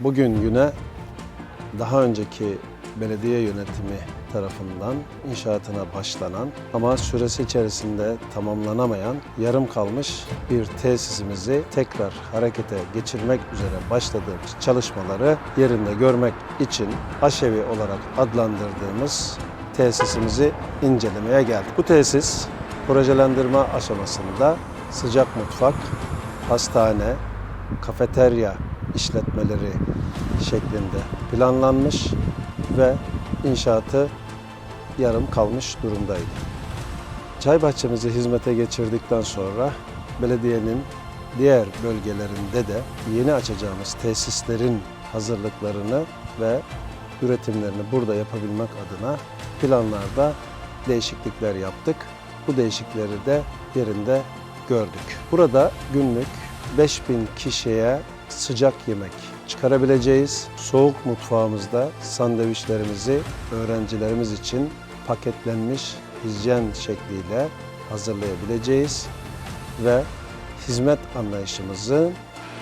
Bugün güne daha önceki belediye yönetimi tarafından inşaatına başlanan ama süresi içerisinde tamamlanamayan yarım kalmış bir tesisimizi tekrar harekete geçirmek üzere başladığımız çalışmaları yerinde görmek için aşevi olarak adlandırdığımız tesisimizi incelemeye geldik. Bu tesis projelendirme aşamasında sıcak mutfak, hastane, kafeterya işletmeleri şeklinde planlanmış ve inşaatı yarım kalmış durumdaydı. Çay bahçemizi hizmete geçirdikten sonra belediyenin diğer bölgelerinde de yeni açacağımız tesislerin hazırlıklarını ve üretimlerini burada yapabilmek adına planlarda değişiklikler yaptık. Bu değişiklikleri de yerinde gördük. Burada günlük 5000 kişiye sıcak yemek çıkarabileceğiz. Soğuk mutfağımızda sandviçlerimizi öğrencilerimiz için paketlenmiş hijyen şekliyle hazırlayabileceğiz ve hizmet anlayışımızın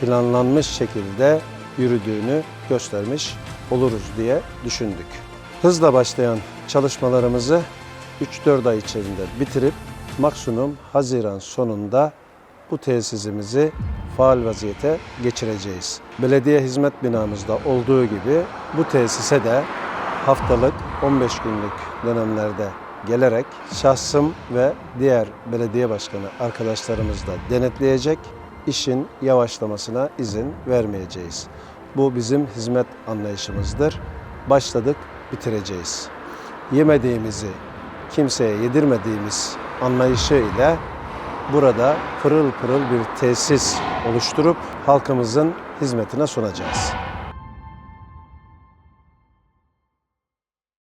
planlanmış şekilde yürüdüğünü göstermiş oluruz diye düşündük. Hızla başlayan çalışmalarımızı 3-4 ay içerisinde bitirip maksimum Haziran sonunda bu tesisimizi faal vaziyete geçireceğiz. Belediye hizmet binamızda olduğu gibi bu tesise de haftalık 15 günlük dönemlerde gelerek şahsım ve diğer belediye başkanı arkadaşlarımız da denetleyecek, işin yavaşlamasına izin vermeyeceğiz. Bu bizim hizmet anlayışımızdır. Başladık, bitireceğiz. Yemediğimizi kimseye yedirmediğimiz anlayışı ile burada pırıl pırıl bir tesis oluşturup halkımızın hizmetine sunacağız.